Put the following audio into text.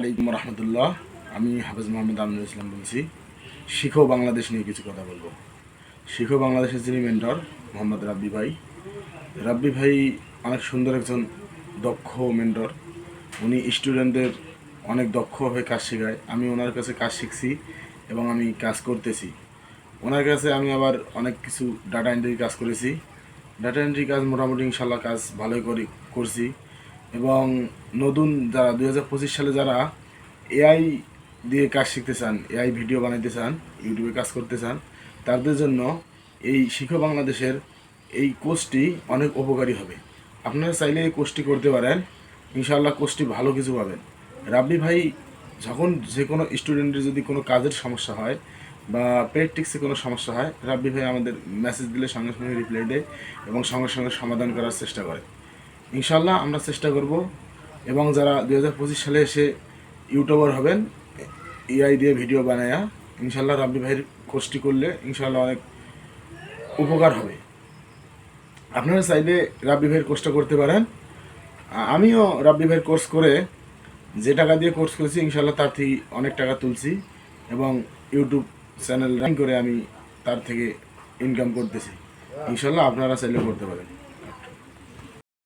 আলাইকুম রহমতুল্লাহ। আমি হাফেজ মোহাম্মদ আমিনুল ইসলাম বলছি। শিখো বাংলাদেশ নিয়ে কিছু কথা বলব। শিখো বাংলাদেশের যিনি মেন্টর মোহাম্মদ রাব্বি ভাই। রাব্বি ভাই অনেক সুন্দর একজন দক্ষ মেন্টর উনি স্টুডেন্টদের অনেক দক্ষভাবে কাজ শেখায়। আমি ওনার কাছে কাজ শিখছি এবং আমি কাজ করতেছি। ওনার কাছে আমি আবার অনেক কিছু ডাটা এন্ট্রি কাজ করেছি। ডাটা এন্ট্রি কাজ মোটামুটি ইনশাল্লাহ কাজ ভালোই করি করছি। এবং নতুন যারা, দুই হাজার পঁচিশ সালে যারা এআই দিয়ে কাজ শিখতে চান এআই ভিডিও বানাইতে চান, ইউটিউবে কাজ করতে চান, তাদের জন্য এই শিখো বাংলাদেশের এই কোর্সটি অনেক উপকারী হবে। আপনারা চাইলে এই কোর্সটি করতে পারেন, ইনশাআল্লাহ কোর্সটি ভালো কিছু পাবেন। রাব্বি ভাই, যখন যে কোনো স্টুডেন্টের যদি কোনো কাজের সমস্যা হয় বা প্র্যাকটিক্সে কোনো সমস্যা হয়, রাব্বি ভাই আমাদের মেসেজ দিলে সঙ্গে সঙ্গে রিপ্লাই দেয় এবং সঙ্গে সঙ্গে সমাধান করার চেষ্টা করে। ইনশাল্লাহ আমরা চেষ্টা করব এবং যারা দুই হাজার পঁচিশ সালে এসে ইউটিউবার হবেন এআই দিয়ে ভিডিও বানায়া ইনশাল্লাহ রাব্বি ভাইয়ের কোর্সটি করলে ইনশাল্লাহ অনেক উপকার হবে। আপনারা চাইলে রাব্বি ভাইয়ের কোর্সটা করতে পারেন। আমিও রাব্বি ভাইয়ের কোর্স করে যে টাকা দিয়ে কোর্স করেছি ইনশাল্লাহ তার থেকে অনেক টাকা তুলছি এবং ইউটিউব চ্যানেল রান করে আমি তার থেকে ইনকাম করতেছি। ইনশাল্লাহ আপনারা চাইলে করতে পারেন।